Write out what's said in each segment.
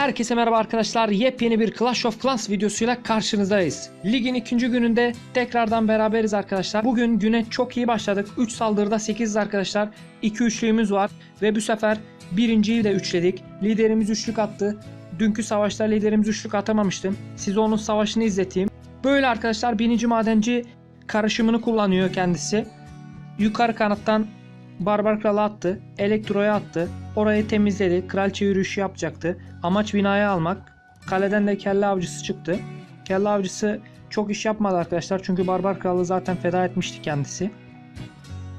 Herkese merhaba arkadaşlar. Yepyeni bir Clash of Clans videosuyla karşınızdayız. Ligin ikinci gününde tekrardan beraberiz arkadaşlar. Bugün güne çok iyi başladık. 3 saldırıda 8'iz arkadaşlar. 2 üçlüğümüz var ve bu sefer birinciyi de üçledik. Liderimiz üçlük attı. Dünkü savaşta liderimiz üçlük atamamıştım. Size onun savaşını izleteyim. Böyle arkadaşlar birinci madenci karışımını kullanıyor kendisi. Yukarı kanattan Barbar Kral'ı attı. Elektro'ya attı. Orayı temizledi. Kraliçe yürüyüşü yapacaktı. Amaç binayı almak. Kaleden de kelle avcısı çıktı. Kelle avcısı çok iş yapmadı arkadaşlar. Çünkü Barbar Kral'ı zaten feda etmişti kendisi.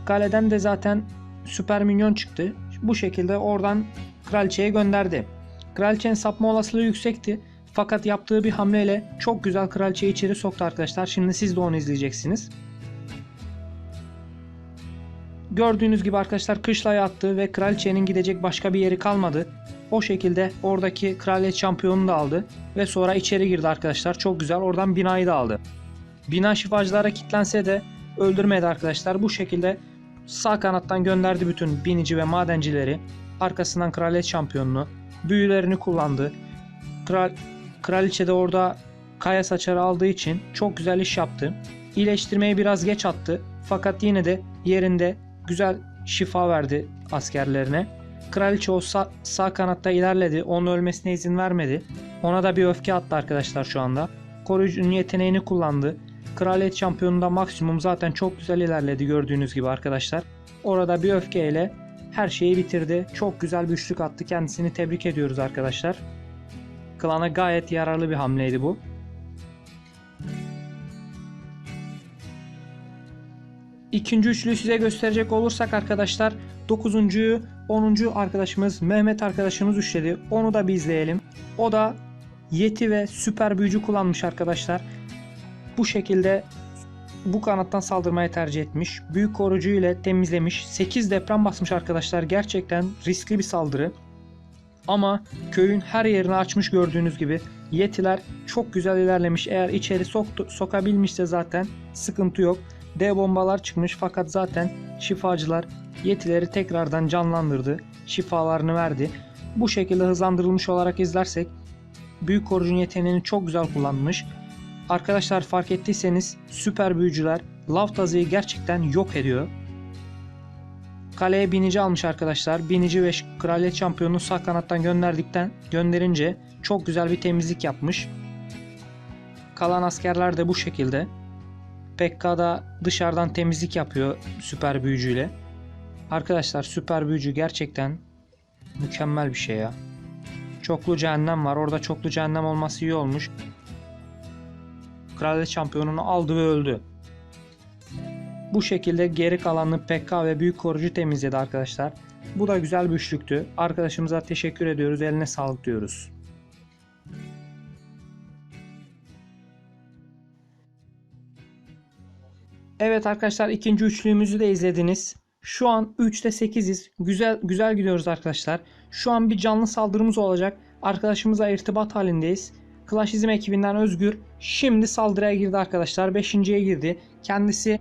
Kaleden de zaten süper minyon çıktı. Bu şekilde oradan kraliçeye gönderdi. Kraliçenin sapma olasılığı yüksekti. Fakat yaptığı bir hamleyle çok güzel kraliçeyi içeri soktu arkadaşlar. Şimdi siz de onu izleyeceksiniz. Gördüğünüz gibi arkadaşlar kışlaya attı ve kraliçenin gidecek başka bir yeri kalmadı. O şekilde oradaki kraliyet şampiyonunu da aldı ve sonra içeri girdi arkadaşlar. Çok güzel oradan binayı da aldı. Bina şifacılara kilitlense de öldürmedi arkadaşlar. Bu şekilde sağ kanattan gönderdi bütün binici ve madencileri. Arkasından kraliyet şampiyonunu, büyülerini kullandı. Kral, kraliçe de orada kaya saçarı aldığı için çok güzel iş yaptı. İyileştirmeyi biraz geç attı fakat yine de yerinde güzel şifa verdi askerlerine. Kraliçe o sağ, sağ kanatta ilerledi. Onun ölmesine izin vermedi. Ona da bir öfke attı arkadaşlar şu anda. Koruyucunun yeteneğini kullandı. Kraliyet şampiyonunda maksimum zaten çok güzel ilerledi gördüğünüz gibi arkadaşlar. Orada bir öfkeyle her şeyi bitirdi. Çok güzel bir üçlük attı. Kendisini tebrik ediyoruz arkadaşlar. Klana gayet yararlı bir hamleydi bu. İkinci üçlüyü size gösterecek olursak arkadaşlar 9.yu 10. arkadaşımız Mehmet arkadaşımız üçledi. Onu da bir izleyelim. O da Yeti ve süper büyücü kullanmış arkadaşlar. Bu şekilde bu kanattan saldırmaya tercih etmiş. Büyük korucu ile temizlemiş. 8 deprem basmış arkadaşlar. Gerçekten riskli bir saldırı. Ama köyün her yerini açmış gördüğünüz gibi. Yetiler çok güzel ilerlemiş. Eğer içeri soktu, sokabilmişse zaten sıkıntı yok. D bombalar çıkmış fakat zaten şifacılar yetileri tekrardan canlandırdı. Şifalarını verdi. Bu şekilde hızlandırılmış olarak izlersek büyük korucun yeteneğini çok güzel kullanmış. Arkadaşlar fark ettiyseniz süper büyücüler lav tazıyı gerçekten yok ediyor. Kaleye binici almış arkadaşlar. Binici ve kraliyet şampiyonunu sağ kanattan gönderdikten gönderince çok güzel bir temizlik yapmış. Kalan askerler de bu şekilde. Pekka'da dışarıdan temizlik yapıyor süper büyücüyle. Arkadaşlar süper büyücü gerçekten mükemmel bir şey ya. Çoklu cehennem var. Orada çoklu cehennem olması iyi olmuş. Kraliyet şampiyonunu aldı ve öldü. Bu şekilde geri kalanını PK ve büyük korucu temizledi arkadaşlar. Bu da güzel bir üçlüktü. Arkadaşımıza teşekkür ediyoruz. Eline sağlık diyoruz. Evet arkadaşlar ikinci üçlüğümüzü de izlediniz. Şu an 3'te 8'iz. Güzel güzel gidiyoruz arkadaşlar. Şu an bir canlı saldırımız olacak. Arkadaşımızla irtibat halindeyiz. Clashizm ekibinden Özgür şimdi saldırıya girdi arkadaşlar. 5.ye girdi. Kendisi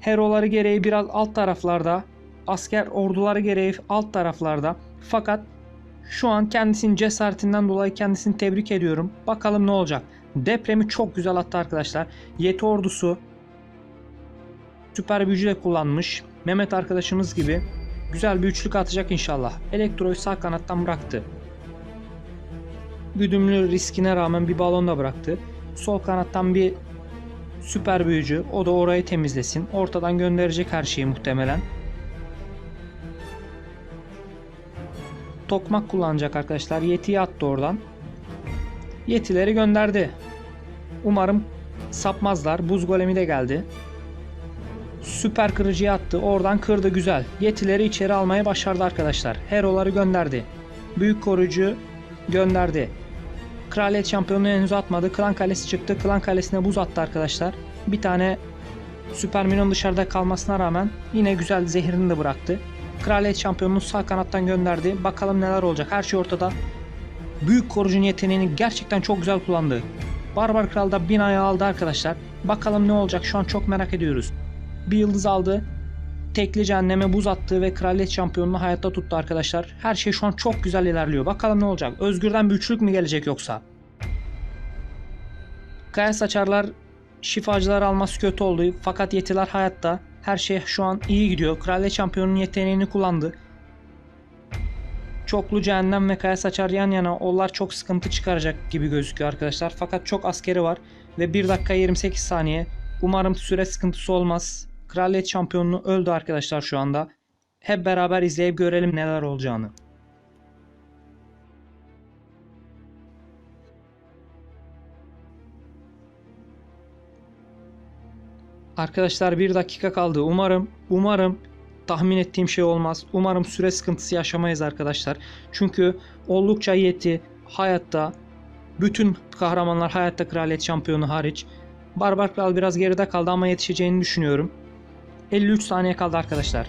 heroları gereği biraz alt taraflarda. Asker orduları gereği alt taraflarda. Fakat şu an kendisinin cesaretinden dolayı kendisini tebrik ediyorum. Bakalım ne olacak. Depremi çok güzel attı arkadaşlar. Yeti ordusu süper büyücü de kullanmış. Mehmet arkadaşımız gibi güzel bir üçlük atacak inşallah. Elektroyu sağ kanattan bıraktı. Güdümlü riskine rağmen bir balon da bıraktı. Sol kanattan bir süper büyücü. O da orayı temizlesin. Ortadan gönderecek her şeyi muhtemelen. Tokmak kullanacak arkadaşlar. Yeti'yi attı oradan. Yetileri gönderdi. Umarım sapmazlar. Buz golemi de geldi. Süper kırıcıya attı. Oradan kırdı güzel. Yetileri içeri almaya başardı arkadaşlar. Hero'ları gönderdi. Büyük koruyucu gönderdi. Kraliyet şampiyonu henüz atmadı. Klan kalesi çıktı. Klan kalesine buz attı arkadaşlar. Bir tane süper minyon dışarıda kalmasına rağmen yine güzel zehirini de bıraktı. Kraliyet şampiyonunu sağ kanattan gönderdi. Bakalım neler olacak. Her şey ortada. Büyük korucunun yeteneğini gerçekten çok güzel kullandı. Barbar Kral da binayı aldı arkadaşlar. Bakalım ne olacak şu an çok merak ediyoruz. Bir yıldız aldı. tekli cehenneme buz attı ve kraliyet şampiyonunu hayatta tuttu arkadaşlar. Her şey şu an çok güzel ilerliyor. Bakalım ne olacak? Özgür'den bir üçlük mü gelecek yoksa? Kaya saçarlar şifacılar alması kötü oldu. Fakat yetiler hayatta. Her şey şu an iyi gidiyor. Kraliyet şampiyonunun yeteneğini kullandı. Çoklu cehennem ve kaya saçar yan yana onlar çok sıkıntı çıkaracak gibi gözüküyor arkadaşlar. Fakat çok askeri var ve 1 dakika 28 saniye. Umarım süre sıkıntısı olmaz. Kraliyet şampiyonunu öldü arkadaşlar şu anda. Hep beraber izleyip görelim neler olacağını. Arkadaşlar bir dakika kaldı. Umarım, umarım tahmin ettiğim şey olmaz. Umarım süre sıkıntısı yaşamayız arkadaşlar. Çünkü oldukça yeti hayatta bütün kahramanlar hayatta kraliyet şampiyonu hariç. Barbar Kral biraz geride kaldı ama yetişeceğini düşünüyorum. 53 saniye kaldı arkadaşlar.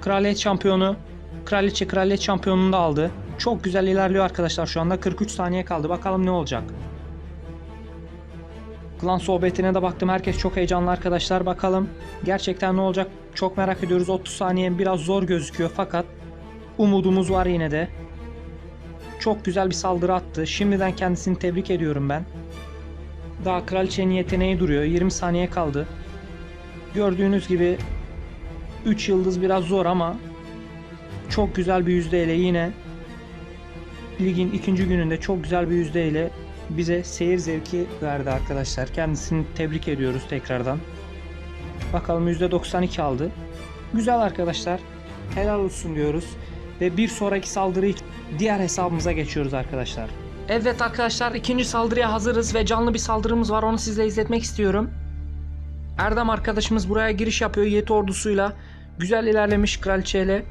Kraliyet şampiyonu Kraliçe kraliyet şampiyonunu da aldı. Çok güzel ilerliyor arkadaşlar şu anda. 43 saniye kaldı. Bakalım ne olacak. Klan sohbetine de baktım. Herkes çok heyecanlı arkadaşlar. Bakalım gerçekten ne olacak? Çok merak ediyoruz. 30 saniye biraz zor gözüküyor fakat umudumuz var yine de. Çok güzel bir saldırı attı. Şimdiden kendisini tebrik ediyorum ben. Daha kraliçenin yeteneği duruyor. 20 saniye kaldı. Gördüğünüz gibi 3 yıldız biraz zor ama çok güzel bir yüzdeyle yine ligin ikinci gününde çok güzel bir yüzdeyle bize seyir zevki verdi arkadaşlar. Kendisini tebrik ediyoruz tekrardan. Bakalım %92 aldı. Güzel arkadaşlar. Helal olsun diyoruz. Ve bir sonraki saldırı diğer hesabımıza geçiyoruz arkadaşlar. Evet arkadaşlar ikinci saldırıya hazırız ve canlı bir saldırımız var. Onu sizle izletmek istiyorum. Erdem arkadaşımız buraya giriş yapıyor Yeti ordusuyla. Güzel ilerlemiş kraliçeyle.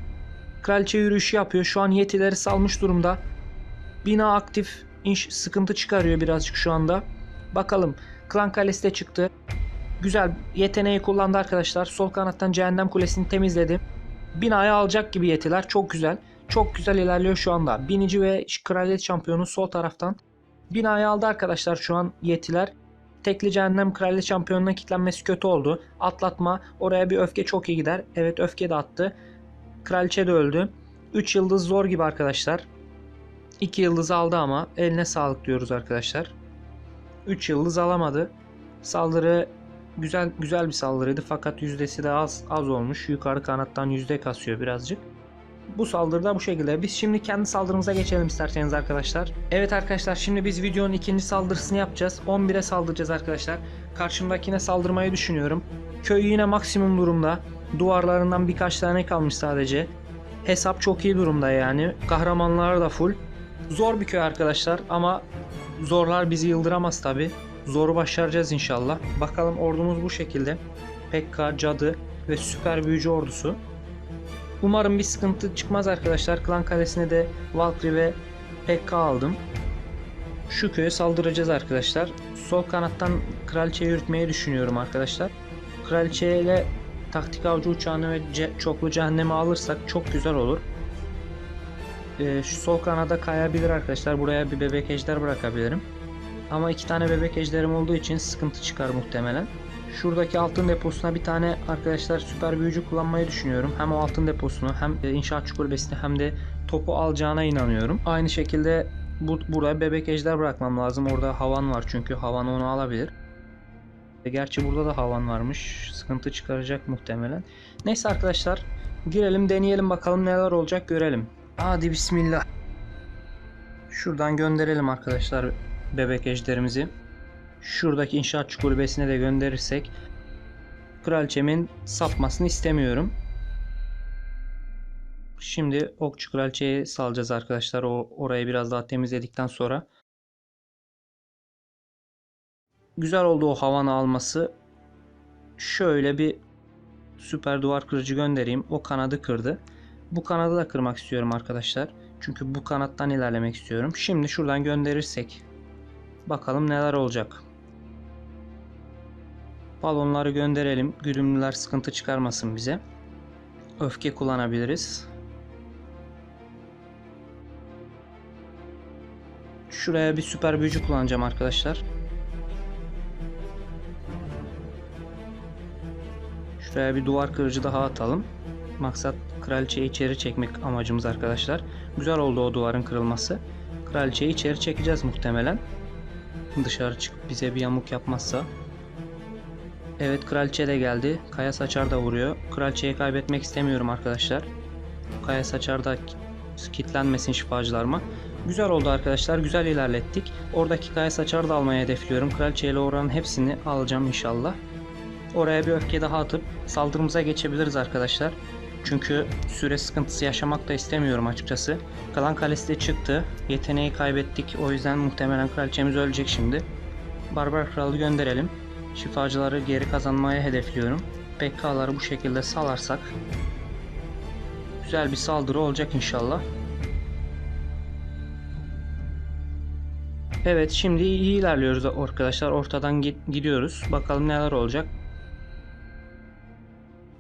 Kraliçe yürüyüşü yapıyor. Şu an yetileri salmış durumda. Bina aktif. İnş sıkıntı çıkarıyor birazcık şu anda. Bakalım. Klan Kalesi de çıktı. Güzel yeteneği kullandı arkadaşlar. Sol kanattan cehennem kulesini temizledi. Binayı alacak gibi yetiler. Çok güzel. Çok güzel ilerliyor şu anda. Binici ve kraliyet şampiyonu sol taraftan. Binayı aldı arkadaşlar şu an yetiler. Tekli cehennem kraliyet şampiyonuna kilitlenmesi kötü oldu. Atlatma. Oraya bir öfke çok iyi gider. Evet öfke de attı. Kraliçe de öldü. 3 yıldız zor gibi arkadaşlar. 2 yıldız aldı ama eline sağlık diyoruz arkadaşlar. 3 yıldız alamadı. Saldırı güzel güzel bir saldırıydı fakat yüzdesi de az az olmuş. Yukarı kanattan yüzde kasıyor birazcık. Bu saldırıda bu şekilde. Biz şimdi kendi saldırımıza geçelim isterseniz arkadaşlar. Evet arkadaşlar şimdi biz videonun ikinci saldırısını yapacağız. 11'e saldıracağız arkadaşlar. Karşımdakine saldırmayı düşünüyorum. Köy yine maksimum durumda. Duvarlarından birkaç tane kalmış sadece. Hesap çok iyi durumda yani. Kahramanlar da full. Zor bir köy arkadaşlar ama zorlar bizi yıldıramaz tabi. Zoru başaracağız inşallah. Bakalım ordumuz bu şekilde. Pekka, Cadı ve süper büyücü ordusu. Umarım bir sıkıntı çıkmaz arkadaşlar. Klan Kalesi'ne de Valkyrie ve Pekka aldım. Şu köye saldıracağız arkadaşlar. Sol kanattan kraliçe yürütmeyi düşünüyorum arkadaşlar. Kraliçe ile taktik avcı uçağını ve ce- çoklu cehennemi alırsak çok güzel olur. Ee, şu sol kanada kayabilir arkadaşlar. Buraya bir bebek ejder bırakabilirim. Ama iki tane bebek ejderim olduğu için sıkıntı çıkar muhtemelen. Şuradaki altın deposuna bir tane arkadaşlar süper büyücü kullanmayı düşünüyorum. Hem o altın deposunu hem inşaat kulübesini hem de topu alacağına inanıyorum. Aynı şekilde bu, buraya bebek ejder bırakmam lazım. Orada havan var çünkü havan onu alabilir. E, Gerçi burada da havan varmış. Sıkıntı çıkaracak muhtemelen. Neyse arkadaşlar girelim deneyelim bakalım neler olacak görelim. Hadi bismillah. Şuradan gönderelim arkadaşlar bebek ejderimizi. Şuradaki inşaatçı kulübesine de gönderirsek kraliçemin sapmasını istemiyorum. Şimdi okçu kraliçeyi salacağız arkadaşlar. O orayı biraz daha temizledikten sonra. Güzel oldu o havanı alması. Şöyle bir süper duvar kırıcı göndereyim. O kanadı kırdı. Bu kanadı da kırmak istiyorum arkadaşlar. Çünkü bu kanattan ilerlemek istiyorum. Şimdi şuradan gönderirsek bakalım neler olacak. Balonları gönderelim. Güdümlüler sıkıntı çıkarmasın bize. Öfke kullanabiliriz. Şuraya bir süper büyücü kullanacağım arkadaşlar. Şuraya bir duvar kırıcı daha atalım. Maksat kraliçeyi içeri çekmek amacımız arkadaşlar. Güzel oldu o duvarın kırılması. Kraliçeyi içeri çekeceğiz muhtemelen. Dışarı çıkıp bize bir yamuk yapmazsa. Evet kraliçe de geldi. Kaya saçar da vuruyor. Kraliçeyi kaybetmek istemiyorum arkadaşlar. Kaya saçar da kitlenmesin şifacılarıma. Güzel oldu arkadaşlar. Güzel ilerlettik. Oradaki kaya saçar da almayı hedefliyorum. Kraliçe ile oranın hepsini alacağım inşallah. Oraya bir öfke daha atıp saldırımıza geçebiliriz arkadaşlar. Çünkü süre sıkıntısı yaşamak da istemiyorum açıkçası. Kalan kalesi de çıktı. Yeteneği kaybettik. O yüzden muhtemelen kraliçemiz ölecek şimdi. Barbar kralı gönderelim. Şifacıları geri kazanmaya hedefliyorum. PK'ları bu şekilde salarsak güzel bir saldırı olacak inşallah. Evet şimdi iyi ilerliyoruz arkadaşlar. Ortadan gidiyoruz. Bakalım neler olacak.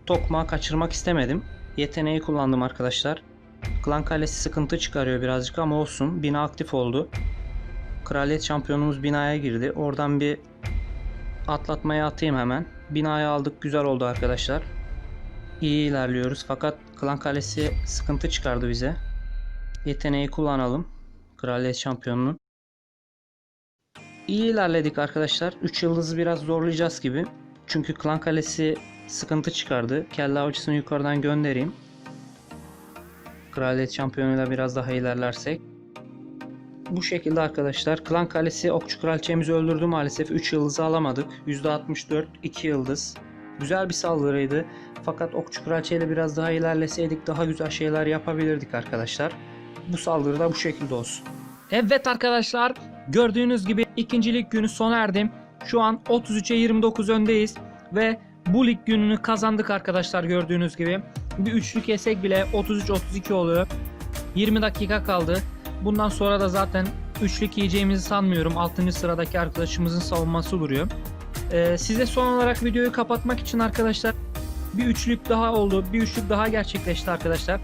Tokmağı kaçırmak istemedim. Yeteneği kullandım arkadaşlar. Klan kalesi sıkıntı çıkarıyor birazcık ama olsun. Bina aktif oldu. Kraliyet şampiyonumuz binaya girdi. Oradan bir atlatmaya atayım hemen. Binayı aldık. Güzel oldu arkadaşlar. İyi ilerliyoruz. Fakat klan kalesi sıkıntı çıkardı bize. Yeteneği kullanalım. Kraliyet şampiyonunun. İyi ilerledik arkadaşlar. 3 yıldızı biraz zorlayacağız gibi. Çünkü klan kalesi sıkıntı çıkardı. Kelle avcısını yukarıdan göndereyim. Kraliyet şampiyonuyla biraz daha ilerlersek. Bu şekilde arkadaşlar. Klan kalesi okçu kraliçemizi öldürdü maalesef. 3 yıldızı alamadık. %64 2 yıldız. Güzel bir saldırıydı. Fakat okçu kraliçeyle biraz daha ilerleseydik daha güzel şeyler yapabilirdik arkadaşlar. Bu saldırı da bu şekilde olsun. Evet arkadaşlar gördüğünüz gibi ikincilik günü sona erdim. Şu an 33'e 29 öndeyiz ve bu lig gününü kazandık arkadaşlar gördüğünüz gibi. Bir üçlük yesek bile 33-32 oluyor. 20 dakika kaldı. Bundan sonra da zaten üçlük yiyeceğimizi sanmıyorum. 6. sıradaki arkadaşımızın savunması duruyor. Ee, size son olarak videoyu kapatmak için arkadaşlar bir üçlük daha oldu. Bir üçlük daha gerçekleşti arkadaşlar.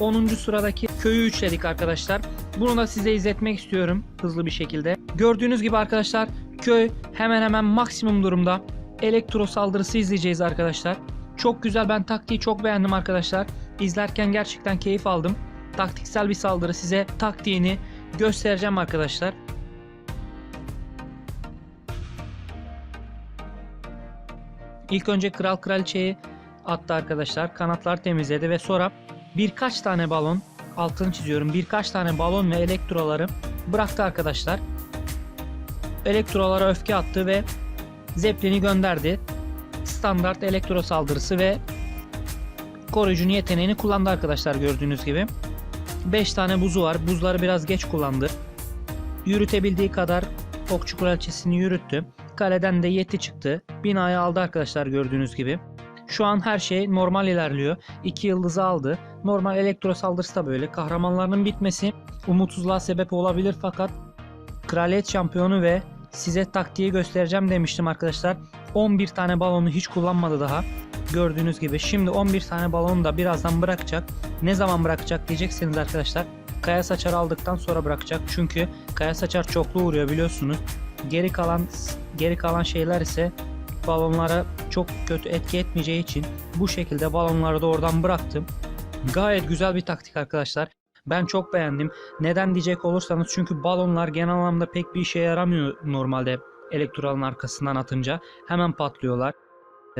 10. sıradaki köyü üçledik arkadaşlar. Bunu da size izletmek istiyorum hızlı bir şekilde. Gördüğünüz gibi arkadaşlar köy hemen hemen maksimum durumda. Elektro saldırısı izleyeceğiz arkadaşlar. Çok güzel ben taktiği çok beğendim arkadaşlar. İzlerken gerçekten keyif aldım. Taktiksel bir saldırı size taktiğini göstereceğim arkadaşlar. İlk önce kral kraliçeyi attı arkadaşlar. Kanatlar temizledi ve sonra birkaç tane balon altını çiziyorum. Birkaç tane balon ve elektroları bıraktı arkadaşlar. Elektrolara öfke attı ve Zeppelin'i gönderdi. Standart elektro saldırısı ve koruyucunun yeteneğini kullandı arkadaşlar gördüğünüz gibi. 5 tane buzu var. Buzları biraz geç kullandı. Yürütebildiği kadar okçu kraliçesini yürüttü. Kaleden de yeti çıktı. Binayı aldı arkadaşlar gördüğünüz gibi. Şu an her şey normal ilerliyor. 2 yıldızı aldı. Normal elektro saldırısı da böyle. Kahramanlarının bitmesi umutsuzluğa sebep olabilir fakat kraliyet şampiyonu ve size taktiği göstereceğim demiştim arkadaşlar. 11 tane balonu hiç kullanmadı daha. Gördüğünüz gibi şimdi 11 tane balonu da birazdan bırakacak. Ne zaman bırakacak diyeceksiniz arkadaşlar. Kaya saçar aldıktan sonra bırakacak. Çünkü kaya saçar çoklu vuruyor biliyorsunuz. Geri kalan geri kalan şeyler ise balonlara çok kötü etki etmeyeceği için bu şekilde balonları da oradan bıraktım. Gayet güzel bir taktik arkadaşlar. Ben çok beğendim. Neden diyecek olursanız çünkü balonlar genel anlamda pek bir işe yaramıyor normalde elektralın arkasından atınca. Hemen patlıyorlar.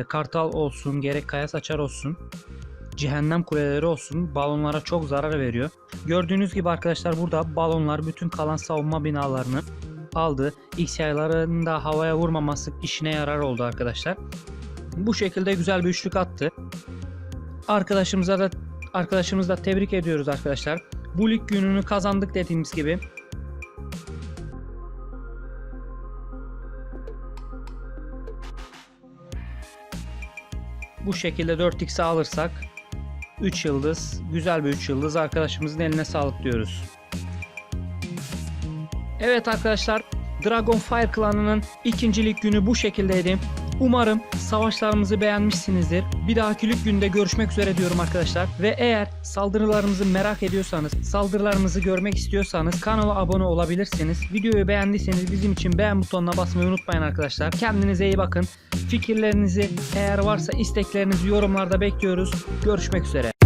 E, Kartal olsun gerek kaya saçar olsun. Cehennem kuleleri olsun balonlara çok zarar veriyor. Gördüğünüz gibi arkadaşlar burada balonlar bütün kalan savunma binalarını aldı. X yayların da havaya vurmaması işine yarar oldu arkadaşlar. Bu şekilde güzel bir üçlük attı. Arkadaşımıza da arkadaşımızı da tebrik ediyoruz arkadaşlar. Bu lig gününü kazandık dediğimiz gibi. Bu şekilde 4x'i alırsak 3 yıldız, güzel bir 3 yıldız arkadaşımızın eline sağlık diyoruz. Evet arkadaşlar Dragonfire klanının ikincilik günü bu şekildeydi. Umarım savaşlarımızı beğenmişsinizdir. Bir dahaki lig günde görüşmek üzere diyorum arkadaşlar. Ve eğer saldırılarımızı merak ediyorsanız, saldırılarımızı görmek istiyorsanız kanala abone olabilirsiniz. Videoyu beğendiyseniz bizim için beğen butonuna basmayı unutmayın arkadaşlar. Kendinize iyi bakın. Fikirlerinizi eğer varsa isteklerinizi yorumlarda bekliyoruz. Görüşmek üzere.